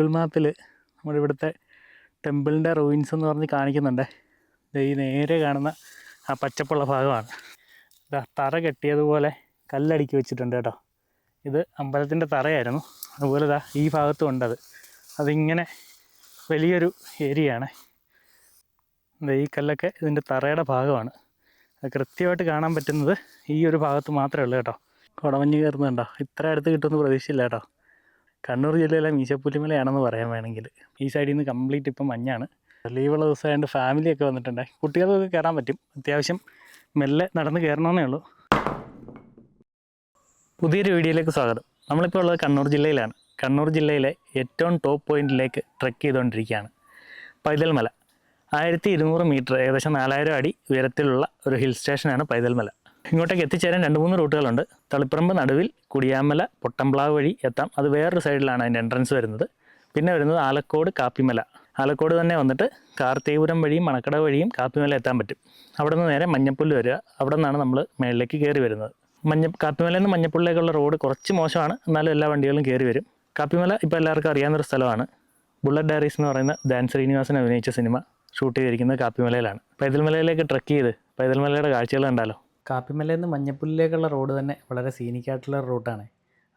Google മാപ്പിൽ നമ്മുടെ ഇവിടുത്തെ ടെമ്പിളിന്റെ റൂയിൻസ് എന്ന് പറഞ്ഞ് കാണിക്കുന്നുണ്ട്. ഈ നേരെ കാണുന്ന ആ പച്ചപ്പുള്ള ഭാഗമാണ്. ഇതാ തറ കെട്ടിയതുപോലെ കല്ലടുക്കി വെച്ചിട്ടുണ്ട് കേട്ടോ. ഇത് അമ്പലത്തിന്റെ തറയായിരുന്നു. അതുപോലെ ഇതാ ഈ ഭാഗത്തും ഉണ്ട് അത്. അതിങ്ങനെ വലിയൊരു ഏരിയയാണ്. ഈ കല്ലൊക്കെ ഇതിന്റെ തറയുടെ ഭാഗമാണ്. അത് കൃത്യമായിട്ട് കാണാൻ പറ്റുന്നത് ഈ ഒരു ഭാഗത്ത് മാത്രമേ ഉള്ളൂ കേട്ടോ. കുടമഞ്ഞ് കയറുന്നുണ്ടോ? ഇത്ര അടുത്ത് കിട്ടുമെന്ന് പ്രതീക്ഷയില്ല കേട്ടോ. കണ്ണൂർ ജില്ലയിലെ മീശപ്പുലിമലയാണെന്ന് പറയാൻ വേണമെങ്കിൽ. ഈ സൈഡിൽ നിന്ന് കംപ്ലീറ്റ് ഇപ്പം മഞ്ഞാണ്. ലീവുള്ള ദിവസമായതുകൊണ്ട് ഫാമിലിയൊക്കെ വന്നിട്ടുണ്ട്. കുട്ടികൾക്കൊക്കെ കയറാൻ പറ്റും. അത്യാവശ്യം മെല്ലെ നടന്ന് കയറണമെന്നേ ഉള്ളൂ. പുതിയൊരു വീഡിയോയിലേക്ക് സ്വാഗതം. നമ്മളിപ്പോൾ ഉള്ളത് കണ്ണൂർ ജില്ലയിലാണ്. കണ്ണൂർ ജില്ലയിലെ ഏറ്റവും ടോപ്പ് പോയിന്റിലേക്ക് ട്രെക്ക് ചെയ്തുകൊണ്ടിരിക്കുകയാണ് പൈതൽമല. ആയിരത്തി ഇരുന്നൂറ് മീറ്റർ ഏകദേശം നാലായിരം അടി ഉയരത്തിലുള്ള ഒരു ഹിൽ സ്റ്റേഷനാണ് പൈതൽമല. ഇങ്ങോട്ടേക്ക് എത്തിച്ചേരാൻ രണ്ട് മൂന്ന് റൂട്ടുകളുണ്ട്. തളിപ്പറമ്പ് നടുവിൽ കുടിയാമല പൊട്ടംപ്ലാവ് വഴി എത്താം. അത് വേറൊരു സൈഡിലാണ് അതിന്റെ എൻട്രൻസ് വരുന്നത്. പിന്നെ വരുന്നത് ആലക്കോട് കാപ്പിമല. ആലക്കോട് തന്നെ വന്നിട്ട് കാർത്തേപുരം വഴിയും മണക്കട വഴിയും കാപ്പിമല എത്താൻ പറ്റും. അവിടെ നിന്ന് നേരെ മഞ്ഞപ്പുല്ല് വരിക. അവിടെ നിന്നാണ് നമ്മൾ മേളിലേക്ക് കയറി വരുന്നത്. മഞ്ഞ കാപ്പിമലയിൽ നിന്ന് മഞ്ഞപ്പുള്ളിലേക്കുള്ള റോഡ് കുറച്ച് മോശമാണ്. എന്നാലും എല്ലാ വണ്ടികളും കയറി വരും. കാപ്പിമല ഇപ്പോൾ എല്ലാവർക്കും അറിയാവുന്നൊരു സ്ഥലമാണ്. ബുള്ളറ്റ് ഡയറീസ് എന്ന് പറയുന്ന ദാൻ ശ്രീനിവാസൻ അഭിനയിച്ച സിനിമ ഷൂട്ട് ചെയ്തിരിക്കുന്നത് കാപ്പിമലയിലാണ്. പൈതൽമലയിലേക്ക് ട്രക്ക് ചെയ്ത് പൈതൽമലയുടെ കാഴ്ചകൾ കണ്ടാലോ? കാപ്പിമലയിൽ നിന്ന് മഞ്ഞപ്പുല്ലിലേക്കുള്ള റോഡ് തന്നെ വളരെ സീനിക്കായിട്ടുള്ള റൂട്ടാണ്.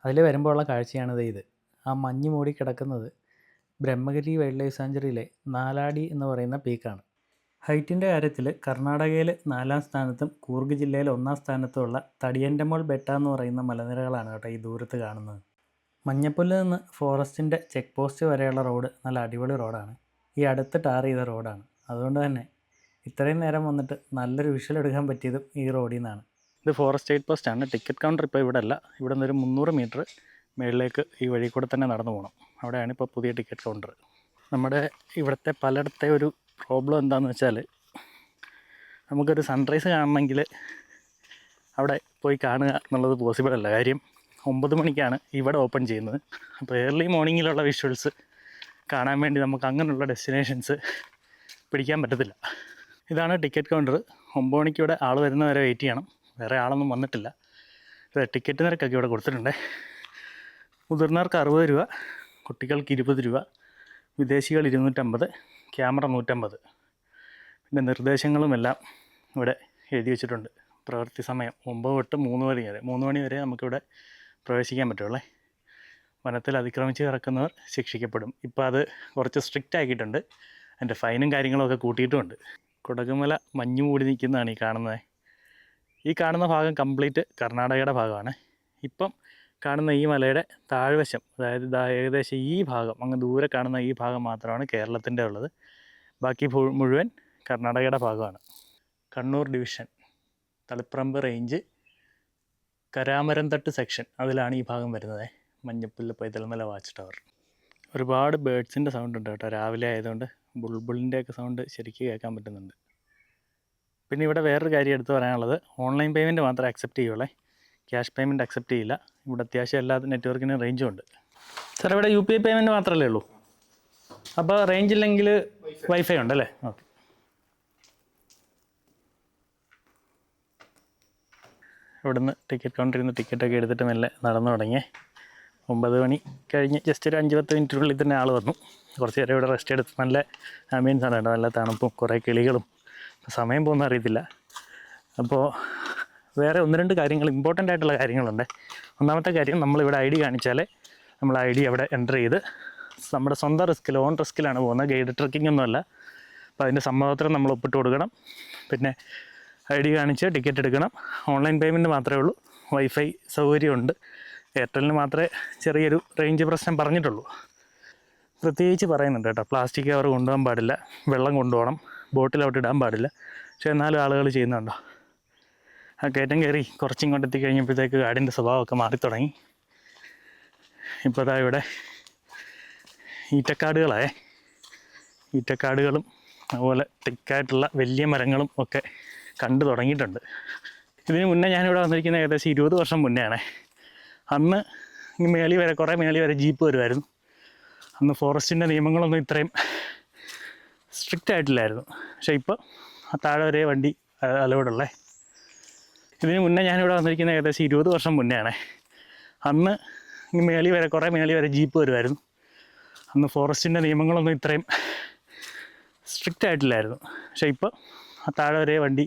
അതിൽ വരുമ്പോൾ ഉള്ള കാഴ്ചയാണിത് ഇത്. ആ മഞ്ഞ് മൂടി കിടക്കുന്നത് ബ്രഹ്മഗിരി വൈൽഡ് ലൈഫ് സാഞ്ചുറിയിലെ നാലാടി എന്ന് പറയുന്ന പീക്കാണ്. ഹൈറ്റിന്റെ കാര്യത്തിൽ കർണാടകയിൽ നാലാം സ്ഥാനത്തും കൂർഗ് ജില്ലയിൽ ഒന്നാം സ്ഥാനത്തുമുള്ള തടിയന്റെമോൾ ബെട്ട എന്ന് പറയുന്ന മലനിരകളാണ് കേട്ടോ ഈ ദൂരത്ത് കാണുന്നത്. മഞ്ഞപ്പുല്ല് നിന്ന് ഫോറസ്റ്റിന്റെ ചെക്ക് പോസ്റ്റ് വരെയുള്ള റോഡ് നല്ല അടിപൊളി റോഡാണ്. ഈ അടുത്ത് ടാർ ചെയ്ത റോഡാണ്. അതുകൊണ്ട് തന്നെ ഇത്രയും നേരം വന്നിട്ട് നല്ലൊരു വിഷ്വൽ എടുക്കാൻ പറ്റിയതും ഈ റോഡിൽ നിന്നാണ്. ഇത് ഫോറസ്റ്റ് എയ്റ്റ് പോസ്റ്റ് ആണ്. ടിക്കറ്റ് കൗണ്ടർ ഇപ്പോൾ ഇവിടെ അല്ല. ഇവിടെ നിന്നൊരു മുന്നൂറ് മീറ്റർ മേളിലേക്ക് ഈ വഴി കൂടെ തന്നെ നടന്നു പോകണം അവിടെയാണ് ഇപ്പോൾ പുതിയ ടിക്കറ്റ് കൗണ്ടർ നമ്മുടെ ഇവിടുത്തെ പലയിടത്തെ ഒരു പ്രോബ്ലം എന്താണെന്ന് വെച്ചാൽ നമുക്കൊരു സൺറൈസ് കാണണമെങ്കിൽ അവിടെ പോയി കാണുക എന്നുള്ളത് പോസിബിൾ അല്ല. കാര്യം ഒമ്പത് മണിക്കാണ് ഇവിടെ ഓപ്പൺ ചെയ്യുന്നത്. അപ്പോൾ ഏർലി മോർണിംഗിലുള്ള വിഷ്വൽസ് കാണാൻ വേണ്ടി നമുക്ക് അങ്ങനെയുള്ള ഡെസ്റ്റിനേഷൻസ് പിടിക്കാൻ പറ്റത്തില്ല. ഇതാണ് ടിക്കറ്റ് കൗണ്ടർ. ഒമ്പത് മണിക്ക് ഇവിടെ ആൾ വരുന്നവരെ വെയിറ്റ് ചെയ്യണം. വേറെ ആളൊന്നും വന്നിട്ടില്ല. ടിക്കറ്റ് നിരക്കൊക്കെ ഇവിടെ കൊടുത്തിട്ടുണ്ട്. മുതിർന്നവർക്ക് അറുപത് രൂപ കുട്ടികൾക്ക് ഇരുപത് രൂപ വിദേശികൾ ഇരുന്നൂറ്റമ്പത് ക്യാമറ നൂറ്റമ്പത്. പിന്നെ നിർദ്ദേശങ്ങളും എല്ലാം ഇവിടെ എഴുതി വെച്ചിട്ടുണ്ട്. പ്രവൃത്തി സമയം ഒമ്പത് തൊട്ട് മൂന്ന് മണി വരെ മൂന്ന് മണി വരെ നമുക്കിവിടെ പ്രവേശിക്കാൻ പറ്റുള്ളേ. വനത്തിൽ അതിക്രമിച്ച് കിടക്കുന്നവർ ശിക്ഷിക്കപ്പെടും. ഇപ്പോൾ അത് കുറച്ച് സ്ട്രിക്റ്റ് ആക്കിയിട്ടുണ്ട്. അതിന്റെ ഫൈനും കാര്യങ്ങളൊക്കെ കൂട്ടിയിട്ടുമുണ്ട്. കുടകുമല മഞ്ഞ് മൂടി നിൽക്കുന്നതാണ് ഈ കാണുന്നത്. ഈ കാണുന്ന ഭാഗം കംപ്ലീറ്റ് കർണാടകയുടെ ഭാഗമാണ്. ഇപ്പം കാണുന്ന ഈ മലയുടെ താഴ്വശം അതായത് ഏകദേശം ഈ ഭാഗം അങ്ങ് ദൂരെ കാണുന്ന ഈ ഭാഗം മാത്രമാണ് കേരളത്തിന്റെ ഉള്ളത്. ബാക്കി മുഴുവൻ കർണാടകയുടെ ഭാഗമാണ്. Kannur division Taliparamba range Karamaramthattu section അതിലാണ് ഈ ഭാഗം വരുന്നത്. Manjappullu Paithalmala watch tower. ഒരുപാട് ബേഡ്സിന്റെ സൗണ്ട് ഉണ്ട് കേട്ടോ രാവിലെ ആയതുകൊണ്ട്. ബുൾബുളിന്റെയൊക്കെ സൗണ്ട് ശരിക്കും കേൾക്കാൻ പറ്റുന്നുണ്ട്. പിന്നെ ഇവിടെ വേറൊരു കാര്യം എടുത്തു പറയാനുള്ളത്. ഓൺലൈൻ പേയ്മെന്റ് മാത്രമേ അക്സെപ്റ്റ് ചെയ്യുള്ളേ ക്യാഷ് പേയ്മെന്റ് അക്സെപ്റ്റ് ചെയ്യില്ല. ഇവിടെ അത്യാവശ്യം എല്ലാ നെറ്റ്വർക്കിനും റേഞ്ചും ഉണ്ട്. സാർ ഇവിടെ യു പി ഐ പേയ്മെന്റ് മാത്രമല്ലേ ഉള്ളൂ? അപ്പോൾ റേഞ്ച് ഇല്ലെങ്കിൽ വൈഫൈ ഉണ്ടല്ലേ ഓക്കെ. ഇവിടുന്ന് ടിക്കറ്റ് കൗണ്ടറിൽ നിന്ന് ടിക്കറ്റൊക്കെ എടുത്തിട്ട് മെല്ലെ നടന്നു തുടങ്ങിയേ. ഒമ്പത് മണി കഴിഞ്ഞ് ജസ്റ്റ് ഒരു അഞ്ച് പത്ത് മിനിറ്റിനുള്ളിൽ തന്നെ ആൾ വന്നു. കുറച്ച് നേരം ഇവിടെ റെസ്റ്റ് എടുത്ത് നല്ല ആംബിയൻസ് ആണ് നല്ല തണുപ്പും കുറേ കിളികളും. സമയം പോകുന്ന അറിയത്തില്ല. അപ്പോൾ വേറെ ഒന്ന് രണ്ട് കാര്യങ്ങൾ ഇമ്പോർട്ടന്റ് ആയിട്ടുള്ള കാര്യങ്ങളുണ്ട്. ഒന്നാമത്തെ കാര്യം നമ്മളിവിടെ ഐ ഡി കാണിച്ചാൽ നമ്മൾ ഐ ഡി അവിടെ എന്റർ ചെയ്ത് നമ്മുടെ സ്വന്തം റിസ്കിൽ ഓൺ റിസ്കിലാണ് പോകുന്നത്. ഗൈഡ് ട്രക്കിംഗ് ഒന്നുമല്ല അപ്പോൾ അതിന്റെ സമ്മതപത്രം നമ്മൾ ഒപ്പിട്ട് കൊടുക്കണം. പിന്നെ ഐ ഡി കാണിച്ച് ടിക്കറ്റ് എടുക്കണം. ഓൺലൈൻ പേയ്മെന്റ് മാത്രമേ ഉള്ളൂ. വൈഫൈ സൗകര്യമുണ്ട്. എയർടെലിന് മാത്രമേ ചെറിയൊരു റേഞ്ച് പ്രശ്നം പറഞ്ഞിട്ടുള്ളൂ. പ്രത്യേകിച്ച് പറയുന്നുണ്ട് കേട്ടോ പ്ലാസ്റ്റിക് കവർ കൊണ്ടുപോകാൻ പാടില്ല വെള്ളം കൊണ്ടുപോകണം ബോട്ടിലോട്ട് ഇടാൻ പാടില്ല. പക്ഷേ എന്നാലും ആളുകൾ ചെയ്യുന്നുണ്ടോ? ആ കയറ്റം കയറി കുറച്ചിങ്ങോട്ട് എത്തിക്കഴിഞ്ഞപ്പോഴത്തേക്ക് കാടിന്റെ സ്വഭാവമൊക്കെ മാറി തുടങ്ങി. ഇപ്പോൾ അതാ ഇവിടെ ഈറ്റക്കാടുകളായേ. ഈറ്റക്കാടുകളും അതുപോലെ തിക്കായിട്ടുള്ള വലിയ മരങ്ങളും ഒക്കെ കണ്ടു തുടങ്ങിയിട്ടുണ്ട്. ഇതിന് മുന്നേ ഞാനിവിടെ വന്നിരിക്കുന്നത് ഏകദേശം ഇരുപത് വർഷം മുന്നെയാണേ. അന്ന് മേളി വരെ കുറേ മേളി വരെ ജീപ്പ് വരുമായിരുന്നു. അന്ന് ഫോറസ്റ്റിന്റെ നിയമങ്ങളൊന്നും ഇത്രയും സ്ട്രിക്റ്റ് ആയിട്ടില്ലായിരുന്നു. പക്ഷേ ഇപ്പോൾ ആ താഴെ വരെ വണ്ടി അലവിടുള്ളേ ഇതിന് മുന്നേ ഞാനിവിടെ വന്നിരിക്കുന്ന ഏകദേശം ഇരുപത് വർഷം മുന്നെയാണേ. അന്ന് മേളി വരെ കുറേ മേളി വരെ ജീപ്പ് വരുമായിരുന്നു. അന്ന് ഫോറസ്റ്റിന്റെ നിയമങ്ങളൊന്നും ഇത്രയും സ്ട്രിക്റ്റ് ആയിട്ടില്ലായിരുന്നു. പക്ഷേ ഇപ്പോൾ ആ താഴെ വരെ വണ്ടി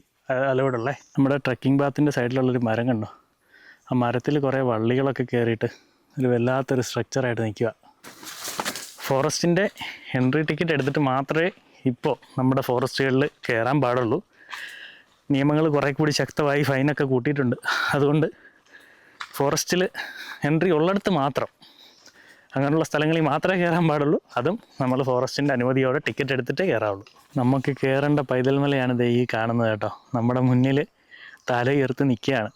അലവിടുള്ളേ നമ്മുടെ ട്രക്കിംഗ് പാത്തിന്റെ സൈഡിലുള്ളൊരു മരം കണ്ടോ? ആ മരത്തിൽ കുറേ വള്ളികളൊക്കെ കയറിയിട്ട് ഒരു വല്ലാത്തൊരു സ്ട്രക്ചറായിട്ട് നിൽക്കുക ഫോറസ്റ്റിന്റെ എൻട്രി ടിക്കറ്റ് എടുത്തിട്ട് മാത്രമേ ഇപ്പോൾ നമ്മുടെ ഫോറസ്റ്റുകളിൽ കയറാൻ പാടുള്ളൂ. നിയമങ്ങൾ കുറേ കൂടി ശക്തമായി ഫൈനൊക്കെ കൂട്ടിയിട്ടുണ്ട്. അതുകൊണ്ട് ഫോറസ്റ്റിൽ എൻട്രി ഉള്ളിടത്ത് മാത്രം അങ്ങനെയുള്ള സ്ഥലങ്ങളിൽ മാത്രമേ കയറാൻ പാടുള്ളൂ. അതും നമ്മൾ ഫോറസ്റ്റിന്റെ അനുമതിയോടെ ടിക്കറ്റ് എടുത്തിട്ടേ കയറാവുള്ളൂ. നമുക്ക് കയറേണ്ട പൈതൽ മലയാണ് ഈ കാണുന്നത് കേട്ടോ. നമ്മുടെ മുന്നിൽ തലയുയർത്ത് നിൽക്കുകയാണ്.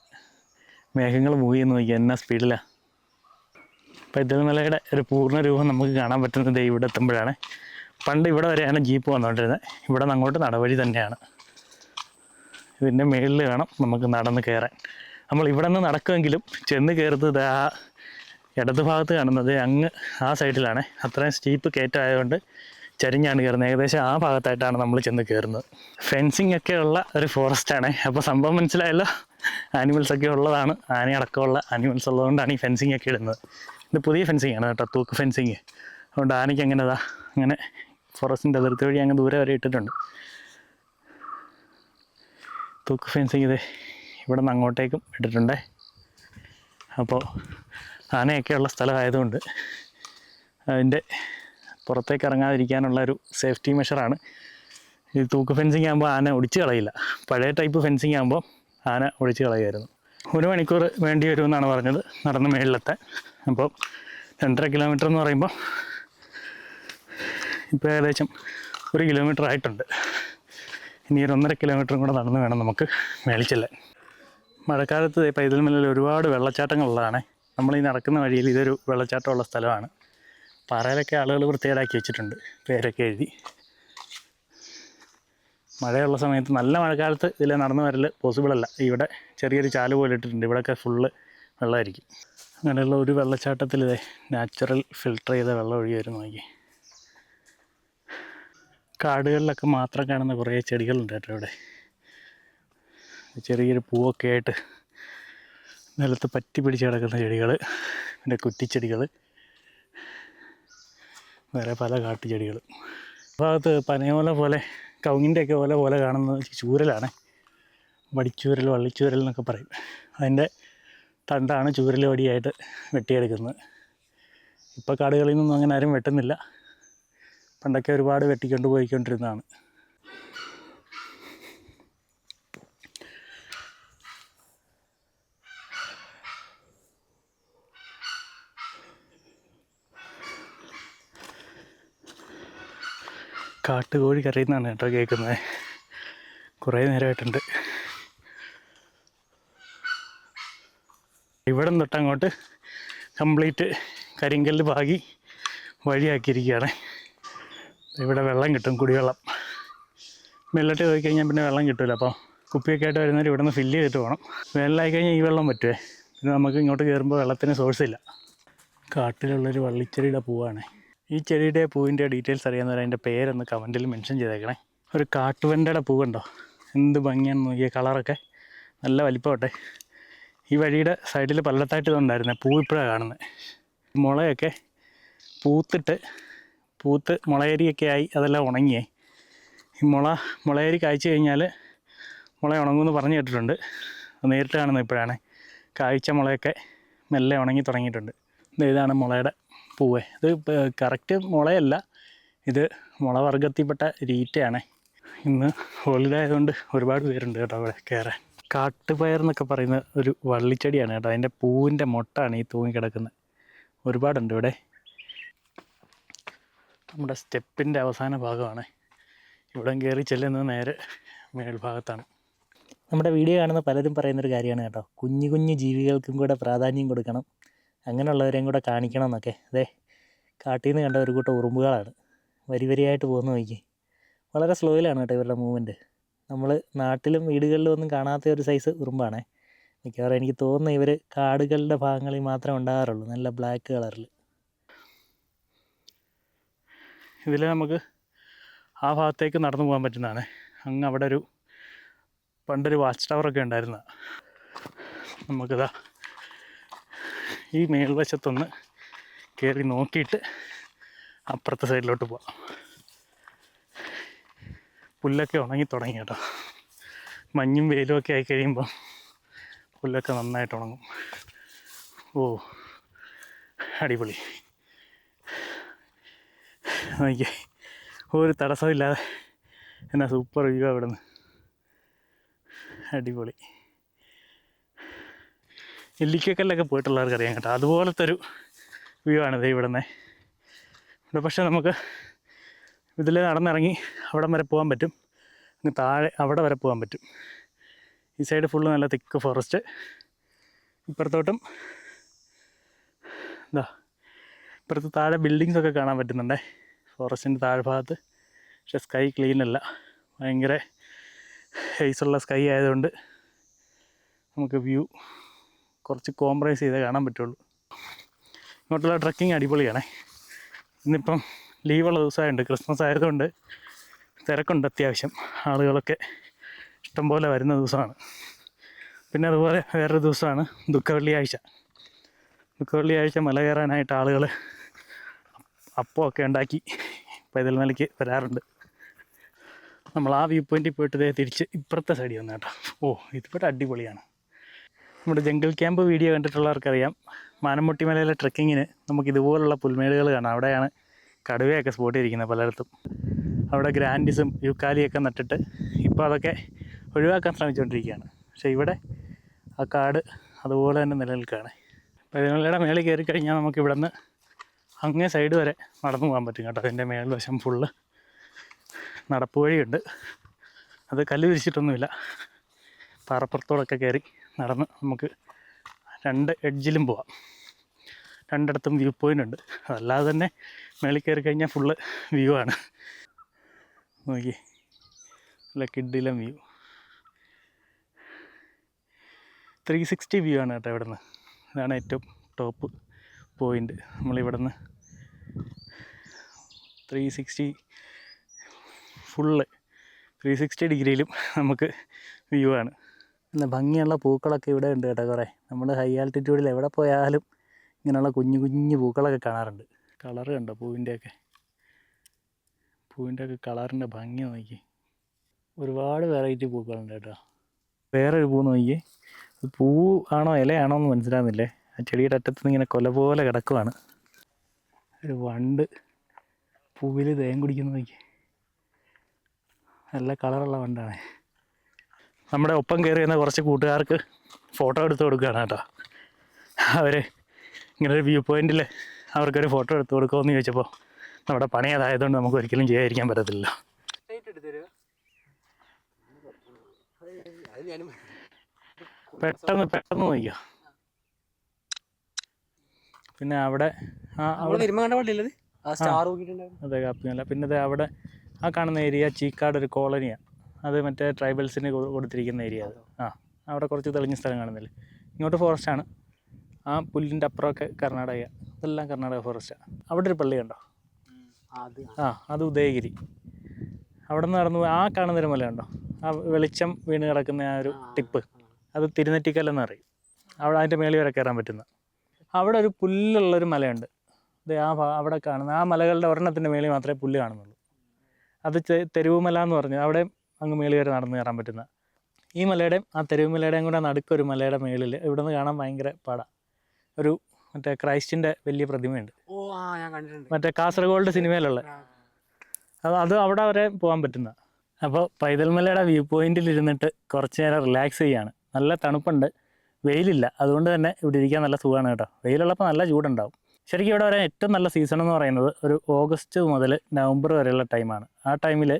മേഘങ്ങൾ മൂവ് ചെയ്യുന്ന നോക്കി എന്നാ സ്പീഡിലാണ് മലയുടെ ഒരു പൂർണ രൂപം നമുക്ക് കാണാൻ പറ്റുന്നത് ഇവിടെ എത്തുമ്പോഴാണ്. പണ്ട് ഇവിടെ വരെയാണ് ജീപ്പ് വന്നുകൊണ്ടിരുന്നത് ഇവിടെ നിന്ന് അങ്ങോട്ട് നടവഴി തന്നെയാണ്. ഇതിന്റെ മേളിൽ വേണം നമുക്ക് നടന്ന് കയറാൻ നമ്മൾ ഇവിടെ നിന്ന് നടക്കുമെങ്കിലും ചെന്ന് കയറുന്നത് ആ ഇടത് ഭാഗത്ത് കാണുന്നത് അങ്ങ് ആ സൈഡിലാണ്. അത്രയും സ്റ്റീപ്പ് കയറ്റമായതുകൊണ്ട് ചരിഞ്ഞാണ് കയറുന്നത് ഏകദേശം ആ ഭാഗത്തായിട്ടാണ് നമ്മൾ ചെന്ന് കയറുന്നത് ഫെൻസിങ് ഒക്കെ ഉള്ള ഒരു ഫോറസ്റ്റാണ് അപ്പോൾ സംഭവം മനസ്സിലായല്ലോ? ആനിമൽസ് ഒക്കെ ഉള്ളതാണ്. ആനയടക്കമുള്ള ആനിമൽസ് ഉള്ളതുകൊണ്ടാണ് ഈ ഫെൻസിങ് ഒക്കെ ഇടുന്നത്. ഇത് പുതിയ ഫെൻസിങ് ആണ് കേട്ടോ തൂക്ക് ഫെൻസിങ് അതുകൊണ്ട് ആനയ്ക്ക് അങ്ങനെ അങ്ങനെ ഫോറസ്റ്റിന്റെ അതിർത്തി വഴി അങ്ങ് ദൂരെ വരെ ഇട്ടിട്ടുണ്ട്. തൂക്ക് ഫെൻസിങ് ഇത് ഇവിടെ നിന്ന് അങ്ങോട്ടേക്കും ഇട്ടിട്ടുണ്ട്. അപ്പോൾ ആനയൊക്കെയുള്ള സ്ഥലമായതുകൊണ്ട് അതിന്റെ പുറത്തേക്ക് ഇറങ്ങാതിരിക്കാനുള്ള ഒരു സേഫ്റ്റി മെഷറാണ് ഈ തൂക്ക് ഫെൻസിങ് ആകുമ്പോൾ ആന ഒടിച്ച് കളയില്ല. പഴയ ടൈപ്പ് ഫെൻസിങ് ആകുമ്പോൾ ആന ഒഴിച്ച് കളയുമായിരുന്നു ഒരു മണിക്കൂർ വേണ്ടി വരുമെന്നാണ് പറഞ്ഞത്. നടന്ന് മേളിലെത്താൻ. അപ്പോൾ രണ്ടര കിലോമീറ്റർ എന്ന് പറയുമ്പോൾ ഇപ്പോൾ ഏകദേശം ഒരു കിലോമീറ്റർ ആയിട്ടുണ്ട്. ഇനി ഒരു ഒന്നര കിലോമീറ്ററും കൂടെ നടന്ന് വേണം നമുക്ക് മേളിച്ചല്ല മഴക്കാലത്ത് പൈതൽ മലയിൽ ഒരുപാട് വെള്ളച്ചാട്ടങ്ങളുള്ളതാണ് നമ്മൾ ഈ നടക്കുന്ന വഴിയിൽ ഇതൊരു വെള്ളച്ചാട്ടമുള്ള സ്ഥലമാണ്. പാറയിലൊക്കെ ആളുകൾ വൃത്തികേടാക്കി വെച്ചിട്ടുണ്ട്. പേരൊക്കെ എഴുതി. മഴയുള്ള സമയത്ത് നല്ല മഴക്കാലത്ത് ഇതിൽ നടന്നു വരൽ പോസിബിൾ അല്ല. ഇവിടെ ചെറിയൊരു ചാൽ പോലെ ഇട്ടിട്ടുണ്ട്. ഇവിടെയൊക്കെ ഫുള്ള് വെള്ളമായിരിക്കും. അങ്ങനെയുള്ള ഒരു വെള്ളച്ചാട്ടത്തിൽ ഇതേ നാച്ചുറൽ ഫിൽട്ടർ ചെയ്ത വെള്ളം ഒഴുകി വരും നോക്കി കാടുകളിലൊക്കെ മാത്രം കാണുന്ന കുറേ ചെടികളുണ്ട് കേട്ടോ ഇവിടെ. ചെറിയൊരു പൂവൊക്കെ ആയിട്ട് നിലത്ത് പറ്റി പിടിച്ച് കിടക്കുന്ന ചെടികൾ പിന്നെ കുറ്റിച്ചെടികൾ വേറെ പല കാട്ടുചെടികളും. ഭാഗത്ത് പനയോല പോലെ കവുങ്ങിന്റെ ഒക്കെ ഓല പോലെ കാണുന്നത് ചൂരലാണ്. വടിച്ചൂരൽ വള്ളിച്ചൂരൽ എന്നൊക്കെ പറയും. അതിന്റെ തണ്ടാണ് ചൂരൽ വടിയായിട്ട് വെട്ടിയെടുക്കുന്നത്. ഇപ്പോൾ കാടുകളിൽ നിന്നും അങ്ങനെ ആരും വെട്ടുന്നില്ല. പണ്ടൊക്കെ ഒരുപാട് വെട്ടിക്കൊണ്ട് പോയിക്കൊണ്ടിരുന്നതാണ് കാട്ടുകോഴി കരയുന്നതാണ് കേട്ടോ കേൾക്കുന്നത്. കുറേ നേരമായിട്ടുണ്ട്. ഇവിടെ തൊട്ട് അങ്ങോട്ട് കംപ്ലീറ്റ് കരിങ്കല്ല് പാകി വഴിയാക്കിയിരിക്കുകയാണ്. ഇവിടെ വെള്ളം കിട്ടും കുടിവെള്ളം. മെല്ലോട്ട് പോയി കഴിഞ്ഞാൽ പിന്നെ വെള്ളം കിട്ടില്ല അപ്പോൾ കുപ്പിയൊക്കെ ആയിട്ട് വരുന്നവർ ഇവിടെ നിന്ന് ഫില്ല് ചെയ്തിട്ട് പോകണം. വെള്ളമായി കഴിഞ്ഞാൽ ഈ വെള്ളം പറ്റുമേ പിന്നെ നമുക്ക് ഇങ്ങോട്ട് കയറുമ്പോൾ വെള്ളത്തിന് സോഴ്സ് ഇല്ല. കാട്ടിലുള്ളൊരു വള്ളിച്ചെടിയുടെ പൂവാണ്. ഈ ചെടിയുടെ പൂവിന്റെ ഡീറ്റെയിൽസ് അറിയാവുന്നവർ അതിന്റെ പേരൊന്ന് കമന്റിൽ മെൻഷൻ ചെയ്തേക്കണേ. ഒരു കാട്ടുവെണ്ടയുടെ പൂവുണ്ടോ? എന്ത് ഭംഗിയാണെന്ന് നോക്കിയ കളറൊക്കെ നല്ല വലിപ്പമട്ടെ ഈ വഴിയുടെ സൈഡിൽ പല്ലത്തായിട്ട് ഇതുണ്ടായിരുന്നേ പൂ ഇപ്പോഴാണ് കാണുന്നത് മുളയൊക്കെ പൂത്തിട്ട് പൂത്ത് മുളയരിയൊക്കെ ആയി അതെല്ലാം ഉണങ്ങിയേ. ഈ മുള മുളയരി കായ്ച്ചു കഴിഞ്ഞാൽ മുള ഉണങ്ങുമെന്ന് പറഞ്ഞു കേട്ടിട്ടുണ്ട്. നേരിട്ട് കാണുന്നത് ഇപ്പോഴാണ്. കായ്ച്ച മുളയൊക്കെ മെല്ലെ ഉണങ്ങി തുടങ്ങിയിട്ടുണ്ട്. ഇതാണ് മുളയുടെ പൂവ്. ഇത് കറക്റ്റ് മുളയല്ല. ഇത് മുളവർഗത്തിൽപ്പെട്ട രീറ്റയാണ്. ഇന്ന് ഹോളിഡേ ആയതുകൊണ്ട് ഒരുപാട് പേരുണ്ട് കേട്ടോ അവിടെ കയറാൻ. കാട്ടുപയർ എന്നൊക്കെ പറയുന്ന ഒരു വള്ളിച്ചെടിയാണ് കേട്ടോ. അതിന്റെ പൂവിന്റെ മൊട്ടാണ് ഈ തൂങ്ങിക്കിടക്കുന്നത്. ഒരുപാടുണ്ട് ഇവിടെ. നമ്മുടെ സ്റ്റെപ്പിന്റെ അവസാന ഭാഗമാണ്. ഇവിടം കയറി ചെല്ലുന്നത് നേരെ മേൽഭാഗത്താണ്. നമ്മുടെ വീഡിയോ കാണുന്ന പലരും പറയുന്നൊരു കാര്യമാണ് കേട്ടോ. കുഞ്ഞു കുഞ്ഞു ജീവികൾക്കും കൂടെ പ്രാധാന്യം കൊടുക്കണം. അങ്ങനെയുള്ളവരെയും കൂടെ കാണിക്കണം എന്നൊക്കെ അതെ കാട്ടിൽ നിന്ന് കണ്ട ഒരു കൂട്ടം ഉറുമ്പുകളാണ്. വരി വരിയായിട്ട് പോകുന്ന നോക്കി. വളരെ സ്ലോയിലാണ് കേട്ടോ ഇവരുടെ മൂവ്മെന്റ് നമ്മൾ നാട്ടിലും വീടുകളിലും ഒന്നും കാണാത്ത ഒരു സൈസ് ഉറുമ്പാണേ. മിക്കവാറും എനിക്ക് തോന്നുന്നു ഇവർ കാടുകളുടെ ഭാഗങ്ങളിൽ മാത്രമേ ഉണ്ടാകാറുള്ളൂ നല്ല ബ്ലാക്ക് കളറിൽ ഇതിൽ നമുക്ക് ആ ഭാഗത്തേക്ക് നടന്നു പോകാൻ പറ്റുന്നതാണ്. അങ്ങ് അവിടെ ഒരു പണ്ടൊരു വാച്ച് ടവറൊക്കെ ഉണ്ടായിരുന്ന. നമുക്കിതാ ഈ മേൽവശത്തൊന്ന് കയറി നോക്കിയിട്ട് അപ്പുറത്തെ സൈഡിലോട്ട് പോവാം. പുല്ലൊക്കെ ഉണങ്ങി തുടങ്ങി കേട്ടോ. മഞ്ഞും വെയിലും ഒക്കെ ആയി കഴിയുമ്പോൾ പുല്ലൊക്കെ നന്നായിട്ട് ഉണങ്ങും. ഓ അടിപൊളി. നോക്കിയേ ഒരു തടസ്സമില്ലാതെ എന്നാ സൂപ്പർ വ്യൂ അവിടെ നിന്ന് അടിപൊളി. ഇല്ലിക്കക്കല്ലൊക്കെ പോയിട്ടുള്ളവർക്ക് അറിയാം കേട്ടോ. അതുപോലത്തെ ഒരു വ്യൂ ആണിത് ഇവിടെ നിന്ന് ഇവിടെ പക്ഷേ നമുക്ക് ഇതിൽ നടന്നിറങ്ങി അവിടം വരെ പോകാൻ പറ്റും. അങ്ങ് താഴെ അവിടെ വരെ പോകാൻ പറ്റും. ഈ സൈഡ് ഫുള്ള് നല്ല തിക്ക് ഫോറസ്റ്റ് ഇപ്പുറത്തോട്ടും എന്താ ഇപ്പുറത്ത് താഴെ ബിൽഡിങ്സൊക്കെ കാണാൻ പറ്റുന്നുണ്ടേ. ഫോറസ്റ്റിന്റെ താഴ്ഭാഗത്ത്. പക്ഷെ സ്കൈ ക്ലീൻ അല്ല. ഭയങ്കര ഹൈസുള്ള സ്കൈ ആയതുകൊണ്ട് നമുക്ക് വ്യൂ കുറച്ച് കോംപ്രമൈസ് ചെയ്തേ കാണാൻ പറ്റുള്ളൂ. ഇങ്ങോട്ടുള്ള ട്രക്കിംഗ് അടിപൊളിയാണേ. ഇന്നിപ്പം ലീവുള്ള ദിവസമായുണ്ട് ക്രിസ്മസ് ആയതുകൊണ്ട് തിരക്കുണ്ട് അത്യാവശ്യം. ആളുകളൊക്കെ ഇഷ്ടംപോലെ വരുന്ന ദിവസമാണ്. പിന്നെ അതുപോലെ വേറൊരു ദിവസമാണ് ദുഃഖവെള്ളിയാഴ്ച. ദുഃഖവെള്ളിയാഴ്ച മല കയറാനായിട്ട് ആളുകൾ അപ്പമൊക്കെ ഉണ്ടാക്കി പൈതൽ മലയ്ക്ക് വരാറുണ്ട്. നമ്മൾ ആ വ്യൂ പോയിന്റിൽ പോയിട്ട് തിരിച്ച് ഇപ്പുറത്തെ സൈഡിൽ വന്നു കേട്ടോ ഓ ഇതിപ്പോഴത്തെ അടിപൊളിയാണ്. നമ്മുടെ ജംഗിൾ ക്യാമ്പ് വീഡിയോ കണ്ടിട്ടുള്ളവർക്കറിയാം. മാനമുട്ടി മലയിലെ ട്രക്കിങ്ങിന് നമുക്ക് ഇതുപോലുള്ള പുൽമേടുകൾ കാണാം. അവിടെയാണ് കടുവയൊക്കെ സ്പോട്ട് ചെയ്തിരിക്കുന്നത് പലയിടത്തും. അവിടെ ഗ്രാൻഡിസും യുക്കാലിയൊക്കെ നട്ടിട്ട് ഇപ്പോൾ അതൊക്കെ ഒഴിവാക്കാൻ ശ്രമിച്ചുകൊണ്ടിരിക്കുകയാണ്. പക്ഷേ ഇവിടെ ആ കാട് അതുപോലെ തന്നെ നിലനിൽക്കുകയാണ്. പതിനാലയുടെ മേളിൽ കയറി കഴിഞ്ഞാൽ നമുക്ക് ഇവിടെ നിന്ന് അങ്ങേ സൈഡ് വരെ നടന്നു പോകാൻ പറ്റും കേട്ടോ. അതിന്റെ മേൽവശം ഫുള്ള് നടപ്പ് വഴിയുണ്ട്. അത് കല്ല് വിരിച്ചിട്ടൊന്നുമില്ല. പാറപ്പുറത്തോടൊക്കെ കയറി നടന്ന് നമുക്ക് രണ്ട് എഡ്ജിലും പോവാം. രണ്ടിടത്തും വ്യൂ പോയിന്റ് ഉണ്ട്. അതല്ലാതെ തന്നെ മേളിൽ കയറി കഴിഞ്ഞാൽ ഫുള്ള് വ്യൂ ആണ്. നോക്കി നല്ല കിഡിലം വ്യൂ ത്രീ സിക്സ്റ്റി വ്യൂ ആണ് കേട്ടോ ഇവിടെ നിന്ന് ഇതാണ് ഏറ്റവും top point നമ്മളിവിടുന്ന് three sixty full three sixty ഡിഗ്രിയിലും നമുക്ക് വ്യൂ ആണ്. ഭംഗിയുള്ള പൂക്കളൊക്കെ ഇവിടെ ഉണ്ട് കേട്ടോ കുറേ. നമ്മൾ ഹൈ ആൾട്ടിറ്റ്യൂഡിൽ എവിടെ പോയാലും ഇങ്ങനെയുള്ള കുഞ്ഞു കുഞ്ഞു പൂക്കളൊക്കെ കാണാറുണ്ട്. കളർ കണ്ടോ പൂവിന്റെയൊക്കെ? പൂവിന്റെ ഒക്കെ കളറിന്റെ ഭംഗി നോക്കി. ഒരുപാട് വെറൈറ്റി പൂക്കളുണ്ട് കേട്ടോ. വേറൊരു പൂ നോക്കി പൂ ആണോ ഇലയാണോ എന്ന് മനസ്സിലാകുന്നില്ലേ ആ ചെടിയുടെ അറ്റത്ത് ഇങ്ങനെ കൊല പോലെ കിടക്കുവാണ്. ഒരു വണ്ട് പൂവിൽ തേൻ കുടിക്കുന്ന നോക്കി നല്ല കളറുള്ള വണ്ടാണ്. നമ്മുടെ ഒപ്പം കയറി വന്ന കുറച്ച് കൂട്ടുകാർക്ക് ഫോട്ടോ എടുത്ത് കൊടുക്കുകയാണ് കേട്ടോ. അവർ ഇങ്ങനെ ഒരു വ്യൂ പോയിന്റിൽ അവർക്കൊരു ഫോട്ടോ എടുത്ത് കൊടുക്കുമെന്ന് ചോദിച്ചപ്പോൾ നമ്മുടെ പണി അതായതുകൊണ്ട് നമുക്ക് ഒരിക്കലും ചെയ്യാതിരിക്കാൻ പറ്റത്തില്ല. പെട്ടെന്ന് പെട്ടെന്ന് നോക്കിയോ പിന്നെ അവിടെ അതെ കാപ്പിയല്ല പിന്നെ അവിടെ ആ കാണുന്ന ഏരിയ ചീക്കാട് ഒരു കോളനിയാണ് അത് മറ്റേ ട്രൈബൽസിന് കൊടുത്തിരിക്കുന്ന ഏരിയ അത്. ആ അവിടെ കുറച്ച് തെളിഞ്ഞ സ്ഥലം കാണുന്നില്ലേ? ഇങ്ങോട്ട് ഫോറസ്റ്റാണ് ആ പുല്ലിന്റെ അപ്പുറമൊക്കെ കർണാടക. അതെല്ലാം കർണാടക ഫോറസ്റ്റാണ് അവിടെ ഒരു പള്ളി കണ്ടോ? ആ അത് ഉദയഗിരി. അവിടെ നിന്ന് നടന്നു ആ കാണുന്നൊരു കണ്ടോ? ആ വെളിച്ചം വീണ് കിടക്കുന്ന ആ ഒരു ടിപ്പ്. അത് തിരുനെറ്റിക്കല്ലെന്ന് പറയും. അവിടെ അതിന്റെ മേളിൽ വരെ കയറാൻ പറ്റുന്ന. അവിടെ ഒരു പുല്ലുള്ളൊരു മലയുണ്ട്. ദേ ആ അവിടെ കാണുന്ന ആ മലകളുടെ ഒരെണ്ണത്തിന്റെ മേളിൽ മാത്രമേ പുല്ല് കാണുന്നുള്ളൂ. അത് തെരുവുമല എന്ന് പറഞ്ഞു. അവിടെ അങ്ങ് മേളിൽ വരെ നടന്നു കയറാൻ പറ്റുന്ന. ഈ മലയുടെയും ആ തെരുവ് മലയുടെയും കൂടെ നടുക്കൊരു മലയുടെ മേളിൽ ഇവിടെ നിന്ന് കാണാൻ ഭയങ്കര പാടാ. ഒരു മറ്റേ ക്രൈസ്റ്റിന്റെ വലിയ പ്രതിമയുണ്ട്. ഓ ആ ഞാൻ കണ്ടിട്ടുണ്ട്. മറ്റേ കാസർഗോഡ് സിനിമയിലുള്ള. അത് അത് അവിടെ വരെ പോകാൻ പറ്റുന്ന. അപ്പോൾ പൈതൽമലയുടെ വ്യൂ പോയിന്റിൽ ഇരുന്നിട്ട് കുറച്ച് നേരം റിലാക്സ് ചെയ്യാണ്. നല്ല തണുപ്പുണ്ട്. വെയിലില്ല. അതുകൊണ്ട് തന്നെ ഇവിടെ ഇരിക്കാൻ നല്ല സുഖമാണ് കേട്ടോ. വെയിലുള്ളപ്പോൾ നല്ല ചൂടുണ്ടാവും. ശരിക്കും ഇവിടെ വരാൻ ഏറ്റവും നല്ല സീസൺ എന്ന് പറയുന്നത് ഒരു ഓഗസ്റ്റ് മുതൽ നവംബർ വരെയുള്ള ടൈമാണ് ആ ടൈമിൽ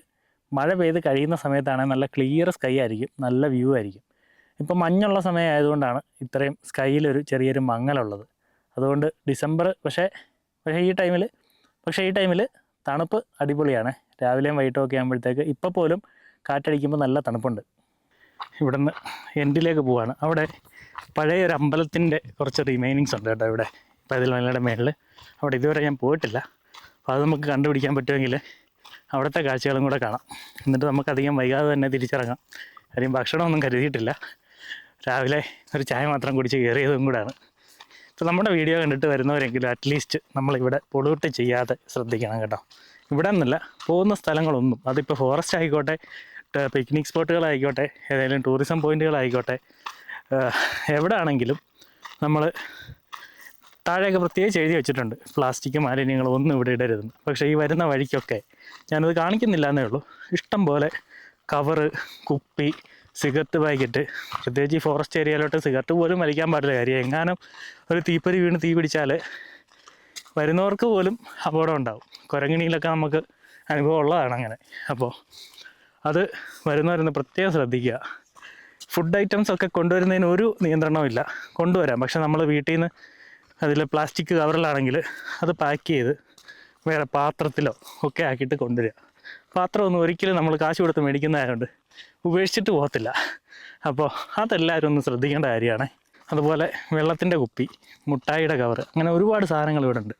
മഴ പെയ്ത് കഴിയുന്ന സമയത്താണെങ്കിൽ നല്ല ക്ലിയർ സ്കൈ ആയിരിക്കും നല്ല വ്യൂ ആയിരിക്കും. ഇപ്പം മഞ്ഞുള്ള സമയമായതുകൊണ്ടാണ് ഇത്രയും സ്കൈയിലൊരു ചെറിയൊരു മങ്ങലുള്ളത്. അതുകൊണ്ട് ഡിസംബർ പക്ഷേ പക്ഷേ ഈ ടൈമിൽ പക്ഷേ ഈ ടൈമിൽ തണുപ്പ് അടിപൊളിയാണ്. രാവിലെയും വൈകിട്ടും ഒക്കെ ആകുമ്പോഴത്തേക്ക് ഇപ്പോൾ പോലും കാറ്റടിക്കുമ്പോൾ നല്ല തണുപ്പുണ്ട്. ഇവിടുന്ന് എൻഡിലേക്ക് പോവാണ്. അവിടെ പഴയ ഒരു അമ്പലത്തിന്റെ കുറച്ച് റിമൈനിങ്സ് ഉണ്ട് കേട്ടോ ഇവിടെ. പതിൽമലയുടെ മേളിൽ അവിടെ ഇതുവരെ ഞാൻ പോയിട്ടില്ല. അപ്പോൾ അത് നമുക്ക് കണ്ടുപിടിക്കാൻ പറ്റുമെങ്കിൽ അവിടുത്തെ കാഴ്ചകളും കൂടെ കാണാം. എന്നിട്ട് നമുക്ക് അധികം വൈകാതെ തന്നെ തിരിച്ചിറങ്ങാം. കാര്യം ഭക്ഷണമൊന്നും കരുതിയിട്ടില്ല. രാവിലെ ഒരു ചായ മാത്രം കുടിച്ച് കയറിയതും കൂടെയാണ് ഇപ്പോൾ നമ്മുടെ വീഡിയോ കണ്ടിട്ട് വരുന്നവരെങ്കിലും അറ്റ്ലീസ്റ്റ് നമ്മളിവിടെ പൊളൂട്ട് ചെയ്യാതെ ശ്രദ്ധിക്കണം കേട്ടോ. ഇവിടെ നിന്നല്ല പോകുന്ന സ്ഥലങ്ങളൊന്നും. അതിപ്പോൾ ഫോറസ്റ്റ് ആയിക്കോട്ടെ പിക്നിക് സ്പോട്ടുകളായിക്കോട്ടെ ഏതെങ്കിലും ടൂറിസം പോയിന്റുകളായിക്കോട്ടെ ഏഹ്, എവിടെ ആണെങ്കിലും നമ്മൾ താഴെയൊക്കെ പ്രത്യേകിച്ച് എഴുതി വെച്ചിട്ടുണ്ട്. പ്ലാസ്റ്റിക് മാലിന്യങ്ങൾ ഒന്നും ഇവിടെ ഇടരുതെന്ന് പക്ഷേ ഈ വരുന്ന വഴിക്കൊക്കെ ഞാനത് കാണിക്കുന്നില്ല എന്നേ ഉള്ളൂ. ഇഷ്ടം പോലെ കവറ് കുപ്പി സിഗരറ്റ് പാക്കറ്റ് പ്രത്യേകിച്ച് ഈ ഫോറസ്റ്റ് ഏരിയയിലോട്ട് സിഗരറ്റ് പോലും വലിക്കാൻ പാടില്ല കാര്യം. എങ്ങാനും ഒരു തീപ്പൊരി വീണ് തീ പിടിച്ചാൽ വരുന്നവർക്ക് പോലും അപകടം ഉണ്ടാവും. കുരങ്ങിണിയിലൊക്കെ നമുക്ക് അനുഭവം ഉള്ളതാണ് അങ്ങനെ. അപ്പോൾ അത് വരുന്നവരൊന്ന് പ്രത്യേകം ശ്രദ്ധിക്കുക. ഫുഡ് ഐറ്റംസ് ഒക്കെ കൊണ്ടുവരുന്നതിന് ഒരു നിയന്ത്രണവും ഇല്ല കൊണ്ടുവരാം. പക്ഷെ നമ്മൾ വീട്ടിൽ നിന്ന് അതിൽ പ്ലാസ്റ്റിക് കവറിലാണെങ്കിൽ അത് പാക്ക് ചെയ്ത് വേറെ പാത്രത്തിലോ ഒക്കെ ആക്കിയിട്ട് കൊണ്ടുവരിക. പാത്രമൊന്നും ഒരിക്കലും നമ്മൾ കാശ് കൊടുത്ത് മേടിക്കുന്നതായതുകൊണ്ട് ഉപേക്ഷിച്ചിട്ട് പോകത്തില്ല. അപ്പോൾ അതെല്ലാവരും ഒന്ന് ശ്രദ്ധിക്കേണ്ട കാര്യമാണ്. അതുപോലെ വെള്ളത്തിന്റെ കുപ്പി മുട്ടായിയുടെ കവർ അങ്ങനെ ഒരുപാട് സാധനങ്ങൾ ഇവിടെ ഉണ്ട്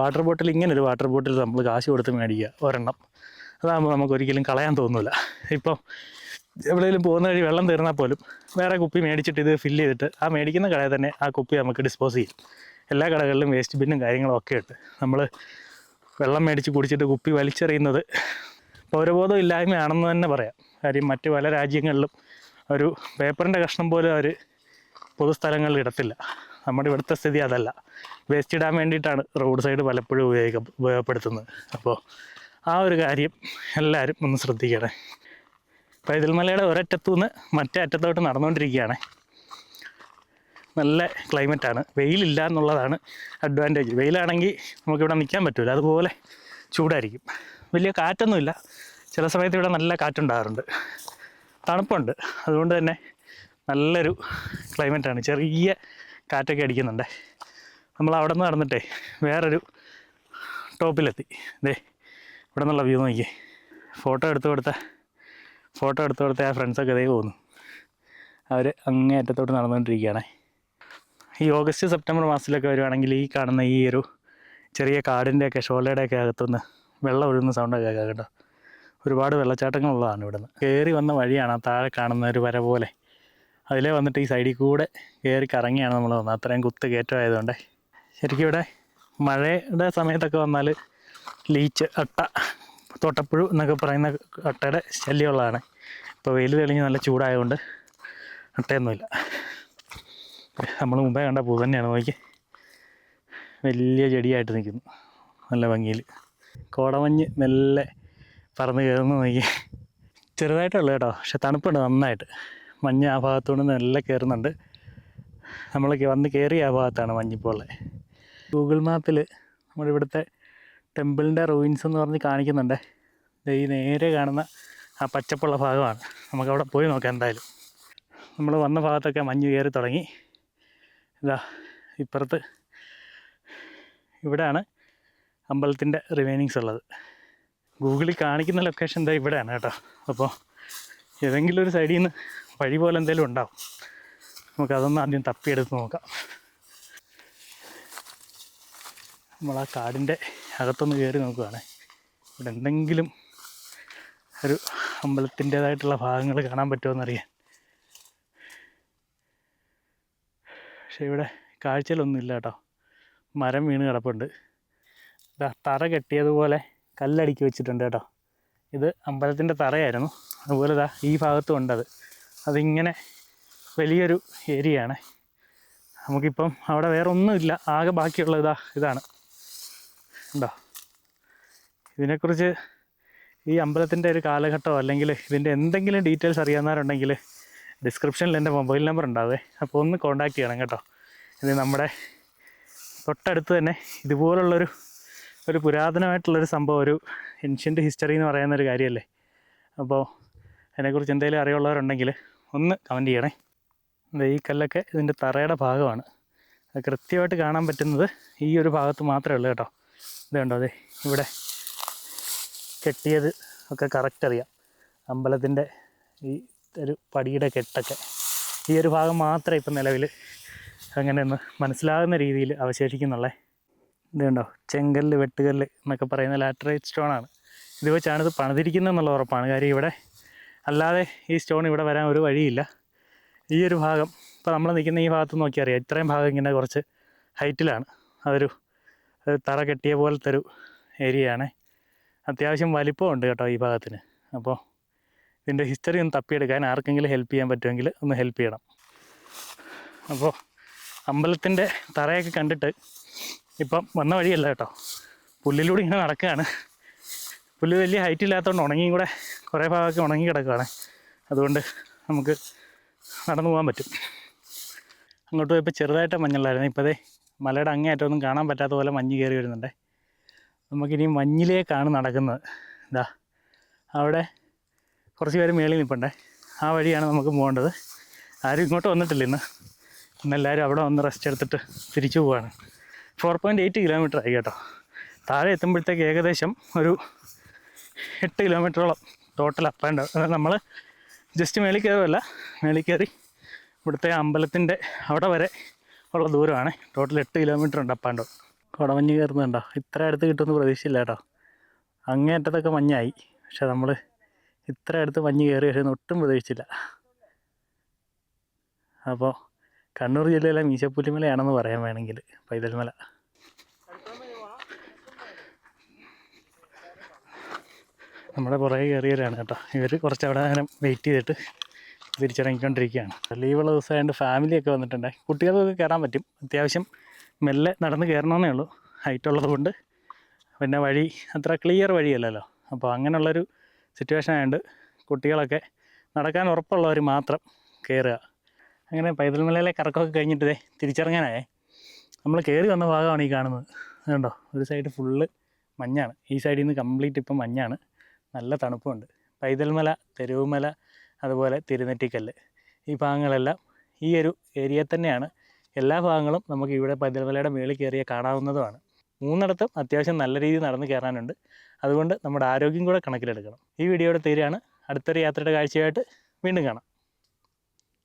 വാട്ടർ ബോട്ടിൽ ഇങ്ങനെ ഒരു വാട്ടർ ബോട്ടിൽ നമ്മൾ കാശ് കൊടുത്ത് മേടിക്കുക ഒരെണ്ണം. അതാകുമ്പോൾ നമുക്ക് ഒരിക്കലും കളയാൻ തോന്നില്ല ഇപ്പം എവിടെയെങ്കിലും പോകുന്ന വഴി വെള്ളം തീർന്നാൽ പോലും വേറെ കുപ്പി മേടിച്ചിട്ട് ഇത് ഫില്ല് ചെയ്തിട്ട് ആ മേടിക്കുന്ന കടയിൽ തന്നെ ആ കുപ്പി നമുക്ക് ഡിസ്പോസ് ചെയ്യും. എല്ലാ കടകളിലും വേസ്റ്റ് ബിന്നും കാര്യങ്ങളും ഒക്കെ ഉണ്ട്. നമ്മൾ വെള്ളം മേടിച്ച് കുടിച്ചിട്ട് കുപ്പി വലിച്ചെറിയുന്നത് പൗരബോധം ഇല്ലായ്മയാണെന്ന് തന്നെ പറയാം. കാര്യം മറ്റ് പല രാജ്യങ്ങളിലും ഒരു പേപ്പറിന്റെ കഷ്ണം പോലും അവർ പൊതുസ്ഥലങ്ങളിൽ ഇടത്തില്ല. നമ്മുടെ ഇവിടുത്തെ സ്ഥിതി അതല്ല. വേസ്റ്റ് ഇടാൻ വേണ്ടിയിട്ടാണ് റോഡ് സൈഡ് പലപ്പോഴും ഉപയോഗ ഉപയോഗപ്പെടുത്തുന്നത്. അപ്പോൾ ആ ഒരു കാര്യം എല്ലാവരും ഒന്ന് ശ്രദ്ധിക്കണേ. പൈതൽമലയുടെ ഒരറ്റത്തു നിന്ന് മറ്റേ അറ്റത്തോട്ട് നടന്നുകൊണ്ടിരിക്കുകയാണ്. നല്ല ക്ലൈമറ്റാണ്. വെയിലില്ല എന്നുള്ളതാണ് അഡ്വാന്റേജ് വെയിലാണെങ്കിൽ നമുക്കിവിടെ നിൽക്കാൻ പറ്റില്ല അതുപോലെ ചൂടായിരിക്കും. വലിയ കാറ്റൊന്നുമില്ല. ചില സമയത്ത് ഇവിടെ നല്ല കാറ്റുണ്ടാകാറുണ്ട്. തണുപ്പുണ്ട്. അതുകൊണ്ട് തന്നെ നല്ലൊരു ക്ലൈമറ്റാണ്. ചെറിയ കാറ്റൊക്കെ അടിക്കുന്നുണ്ട്. നമ്മൾ അവിടെ നിന്ന് നടന്നിട്ടേ വേറൊരു ടോപ്പിലെത്തി. ദേ ഇവിടെ നിന്നുള്ള വ്യൂ നോക്കിയേ. ഫോട്ടോ എടുത്ത് കൊടുത്ത ഫോട്ടോ എടുത്തു കൊടുത്ത് ആ ഫ്രണ്ട്സൊക്കെ ഇതേ പോകുന്നു. അവർ അങ്ങേ അറ്റത്തോട്ട് നടന്നുകൊണ്ടിരിക്കുകയാണ്. ഈ ഓഗസ്റ്റ് സെപ്റ്റംബർ മാസത്തിലൊക്കെ വരുവാണെങ്കിൽ ഈ കാണുന്ന ഈ ഒരു ചെറിയ കാടിന്റെയൊക്കെ ഷോലയുടെയൊക്കെ അകത്തുനിന്ന് വെള്ളം ഒഴുകുന്ന സൗണ്ടൊക്കെ കേൾക്കാം കേട്ടോ. ഒരുപാട് വെള്ളച്ചാട്ടങ്ങളുള്ളതാണ് ഇവിടുന്ന്. കയറി വന്ന വഴിയാണ് ആ താഴെ കാണുന്ന ഒരു വര പോലെ. അതിലേ വന്നിട്ട് ഈ സൈഡിൽ കൂടെ കയറി കറങ്ങിയാണ് നമ്മൾ വന്നത്. അത്രയും കുത്ത് കയറ്റമായതുകൊണ്ട് ശരിക്കും ഇവിടെ മഴയുടെ സമയത്തൊക്കെ വന്നാൽ ലീച്ച് അട്ട തോട്ടപ്പുഴു എന്നൊക്കെ പറയുന്ന അട്ടയുടെ ശല്യമുള്ളതാണ്. ഇപ്പോൾ വെയിൽ തെളിഞ്ഞ് നല്ല ചൂടായതുകൊണ്ട് അട്ടയൊന്നുമില്ല. നമ്മൾ മുമ്പേ കണ്ട പൂ തന്നെയാണ് നോക്കി. വലിയ ചെടിയായിട്ട് നിൽക്കുന്നു. നല്ല ഭംഗിയിൽ കോടമഞ്ഞ് മെല്ലെ പറന്ന് കയറുന്നു നോക്കി. ചെറുതായിട്ടുള്ളൂ കേട്ടോ. പക്ഷെ തണുപ്പുണ്ട് നന്നായിട്ട്. മഞ്ഞ് ആ ഭാഗത്തുകൊണ്ട് നല്ല കയറുന്നുണ്ട് നമ്മൾ വന്ന് കയറിയ ആ ഭാഗത്താണ് മഞ്ഞിപ്പോൾ ഗൂഗിൾ മാപ്പിൽ നമ്മുടെ ഇവിടുത്തെ ടെമ്പിളിന്റെ റൂയിൻസ് എന്ന് പറഞ്ഞ് കാണിക്കുന്നുണ്ട്. ഈ നേരെ കാണുന്ന ആ പച്ചപ്പുള്ള ഭാഗമാണ്. നമുക്കവിടെ പോയി നോക്കാം എന്തായാലും. നമ്മൾ വന്ന ഭാഗത്തൊക്കെ മഞ്ഞ് കയറി തുടങ്ങി. ഇതാ ഇപ്പുറത്ത് ഇവിടെയാണ് അമ്പലത്തിന്റെ റിമൈനിങ്സ് ഉള്ളത്. ഗൂഗിളിൽ കാണിക്കുന്ന ലൊക്കേഷൻ എന്താ ഇവിടെയാണ് കേട്ടോ. അപ്പോൾ ഏതെങ്കിലും ഒരു സൈഡിൽ നിന്ന് വഴി പോലെ എന്തെങ്കിലും ഉണ്ടാവും. നമുക്കതൊന്ന് ആദ്യം തപ്പിയെടുത്ത് നോക്കാം. നമ്മൾ ആ കാടിന്റെ അകത്തൊന്ന് കയറി നോക്കുകയാണ് ഇവിടെ എന്തെങ്കിലും ഒരു അമ്പലത്തിന്റേതായിട്ടുള്ള ഭാഗങ്ങൾ കാണാൻ പറ്റുമോ എന്നറിയാൻ പക്ഷെ ഇവിടെ കാഴ്ചയിലൊന്നും ഇല്ല കേട്ടോ. മരം വീണ് കിടപ്പുണ്ട്. ഇതാ തറ കെട്ടിയതുപോലെ കല്ലടുക്കി വെച്ചിട്ടുണ്ട് കേട്ടോ. ഇത് അമ്പലത്തിന്റെ തറയായിരുന്നു. അതുപോലെ ഇതാ ഈ ഭാഗത്തും ഉണ്ട് അത്. അതിങ്ങനെ വലിയൊരു ഏരിയയാണ്. നമുക്കിപ്പം അവിടെ വേറെ ഒന്നുമില്ല ആകെ ബാക്കിയുള്ള ഇതാ ഇതാണ്. ഉണ്ടോ? ഇതിനെക്കുറിച്ച് ഈ അമ്പലത്തിന്റെ ഒരു കാലഘട്ടമോ അല്ലെങ്കിൽ ഇതിന്റെ എന്തെങ്കിലും ഡീറ്റെയിൽസ് അറിയാവുന്നവരുണ്ടെങ്കിൽ ഡിസ്ക്രിപ്ഷനിൽ എന്റെ മൊബൈൽ നമ്പർ ഉണ്ടാവേ. അപ്പോൾ ഒന്ന് കോൺടാക്റ്റ് ചെയ്യണം കേട്ടോ. ഇത് നമ്മുടെ തൊട്ടടുത്ത് തന്നെ ഇതുപോലുള്ളൊരു ഒരു പുരാതനമായിട്ടുള്ളൊരു സംഭവം ഒരു ഏൻഷ്യന്റ് ഹിസ്റ്ററി എന്ന് പറയുന്ന ഒരു കാര്യമല്ലേ? അപ്പോൾ അതിനെക്കുറിച്ച് എന്തെങ്കിലും അറിവുള്ളവരുണ്ടെങ്കിൽ ഒന്ന് കമന്റ് ചെയ്യണേ. ഈ കല്ലൊക്കെ ഇതിന്റെ തറയുടെ ഭാഗമാണ്. കൃത്യമായിട്ട് കാണാൻ പറ്റുന്നത് ഈ ഒരു ഭാഗത്ത് മാത്രമേ ഉള്ളൂ കേട്ടോ. ഇത് കണ്ടോ അതെ ഇവിടെ കെട്ടിയത് ഒക്കെ കറക്റ്റ് അറിയാം. അമ്പലത്തിന്റെ ഈ ഒരു പടിയുടെ കെട്ടൊക്കെ. ഈ ഒരു ഭാഗം മാത്രമേ ഇപ്പം നിലവിൽ അങ്ങനെ ഒന്ന് മനസ്സിലാകുന്ന രീതിയിൽ അവശേഷിക്കുന്നുള്ളേ. ഇതുണ്ടോ ചെങ്കല്ല് വെട്ടുകല്ല് എന്നൊക്കെ പറയുന്ന ലാറ്ററൈറ്റ് സ്റ്റോണാണ് ഇത് വെച്ചാണ് ഇത് പണിതിരിക്കുന്നത് എന്നുള്ള ഉറപ്പാണ്. കാര്യം ഇവിടെ അല്ലാതെ ഈ സ്റ്റോൺ ഇവിടെ വരാൻ ഒരു വഴിയില്ല. ഈ ഒരു ഭാഗം ഇപ്പോൾ നമ്മൾ നിൽക്കുന്ന ഈ ഭാഗത്ത് നോക്കി അറിയാം ഇത്രയും ഭാഗം ഇങ്ങനെ കുറച്ച് ഹൈറ്റിലാണ് അതൊരു തറ കെട്ടിയ പോലത്തെ ഒരു ഏരിയയാണ്. അത്യാവശ്യം വലിപ്പമുണ്ട് കേട്ടോ ഈ ഭാഗത്തിന്. അപ്പോൾ ഇതിന്റെ ഹിസ്റ്ററി ഒന്ന് തപ്പിയെടുക്കാൻ ആർക്കെങ്കിലും ഹെൽപ്പ് ചെയ്യാൻ പറ്റുമെങ്കിൽ ഒന്ന് ഹെൽപ്പ് ചെയ്യണം. അപ്പോൾ അമ്പലത്തിന്റെ തറയൊക്കെ കണ്ടിട്ട് ഇപ്പം വന്ന വഴിയല്ല കേട്ടോ. പുല്ലിലൂടെ ഇങ്ങനെ നടക്കുകയാണ് പുല്ല് വലിയ ഹൈറ്റ് ഇല്ലാത്തതുകൊണ്ട് ഉണങ്ങിയും കൂടെ കുറേ ഭാഗമൊക്കെ ഉണങ്ങി കിടക്കുകയാണ് അതുകൊണ്ട് നമുക്ക് നടന്നു പോകാൻ പറ്റും. അങ്ങോട്ട് പോയപ്പോൾ ചെറുതായിട്ട് മഞ്ഞളായിരുന്നു ഇപ്പോഴേ മലയുടെ അങ്ങേയറ്റമൊന്നും കാണാൻ പറ്റാത്ത പോലെ മഞ്ഞ് കയറി വരുന്നുണ്ട്. നമുക്കിനി മഞ്ഞിലേക്കാണ് നടക്കുന്നത്. ഇതാ അവിടെ കുറച്ച് പേര് മേളിൽ നിൽപ്പുണ്ടേ. ആ വഴിയാണ് നമുക്ക് പോകേണ്ടത്. ആരും ഇങ്ങോട്ട് വന്നിട്ടില്ല ഇന്ന്. ഇന്നെല്ലാവരും അവിടെ വന്ന് റെസ്റ്റ് എടുത്തിട്ട് തിരിച്ചു പോവാണ്. ഫോർ പോയിന്റ് എയ്റ്റ് കിലോമീറ്റർ ആയി കേട്ടോ. താഴെ എത്തുമ്പോഴത്തേക്ക് ഏകദേശം ഒരു എട്ട് കിലോമീറ്ററോളം ടോട്ടൽ അപ്പ് ആൻഡ് നമ്മൾ ജസ്റ്റ് മേളിൽ കയറുമല്ല മേളിൽ കയറി ഇവിടുത്തെ അമ്പലത്തിന്റെ അവിടെ വരെ ഉള്ള ദൂരമാണ്. ടോട്ടൽ എട്ട് കിലോമീറ്റർ ഉണ്ട് അപ്പാണ്ടോ. കുടമഞ്ഞ് കയറുന്നുണ്ടോ? ഇത്ര അടുത്ത് കിട്ടുമെന്ന് പ്രതീക്ഷയില്ല കേട്ടോ. അങ്ങേറ്റതൊക്കെ മഞ്ഞായി. പക്ഷെ നമ്മൾ ഇത്ര അടുത്ത് മഞ്ഞ് കയറി പക്ഷേ ഒട്ടും പ്രതീക്ഷിച്ചില്ല. അപ്പോൾ കണ്ണൂർ ജില്ലയിലെ മീശപ്പുലിമലയാണെന്ന് പറയാൻ വേണമെങ്കിൽ പൈതൽമല. നമ്മുടെ പുറകെ കയറിയവരാണ് കേട്ടോ. ഇവർ കുറച്ച് അവിടെ നേരം വെയിറ്റ് ചെയ്തിട്ട് തിരിച്ചിറങ്ങിക്കൊണ്ടിരിക്കുകയാണ് ലീവുള്ള ദിവസമായതുകൊണ്ട് ഫാമിലിയൊക്കെ വന്നിട്ടുണ്ട് കുട്ടികൾക്കൊക്കെ കയറാൻ പറ്റും. അത്യാവശ്യം മെല്ലെ നടന്ന് കയറണമെന്നേ ഉള്ളൂ. ഹൈറ്റ് ഉള്ളതുകൊണ്ട് പിന്നെ വഴി അത്ര ക്ലിയർ വഴിയല്ലല്ലോ. അപ്പോൾ അങ്ങനെയുള്ളൊരു സിറ്റുവേഷൻ ആയതുകൊണ്ട് കുട്ടികളൊക്കെ നടക്കാൻ ഉറപ്പുള്ളവർ മാത്രം കയറുക അങ്ങനെ പൈതൽമലയിലെ കറക്കമൊക്കെ കഴിഞ്ഞിട്ട് തിരിച്ചിറങ്ങാനായേ. നമ്മൾ കയറി വന്ന ഭാഗമാണ് ഈ കാണുന്നത്. അതുകൊണ്ടോ ഒരു സൈഡ് ഫുള്ള് മഞ്ഞാണ്. ഈ സൈഡിൽ നിന്ന് കംപ്ലീറ്റ് ഇപ്പം മഞ്ഞാണ്. നല്ല തണുപ്പുണ്ട്. പൈതൽമല തെരുവുമല അതുപോലെ തിരുനെറ്റിക്കല്ല്. ഈ ഭാഗങ്ങളെല്ലാം ഈ ഒരു ഏരിയ തന്നെയാണ്. എല്ലാ ഭാഗങ്ങളും നമുക്ക് ഇവിടെ പതിനമലയുടെ മേളിൽ കയറിയ കാണാവുന്നതുമാണ്. മൂന്നിടത്തും അത്യാവശ്യം നല്ല രീതിയിൽ നടന്ന് കയറാനുണ്ട്. അതുകൊണ്ട് നമ്മുടെ ആരോഗ്യം കൂടെ കണക്കിലെടുക്കണം. ഈ വീഡിയോയുടെ തീരെയാണ് അടുത്തൊരു യാത്രയുടെ കാഴ്ചയായിട്ട് വീണ്ടും കാണാം.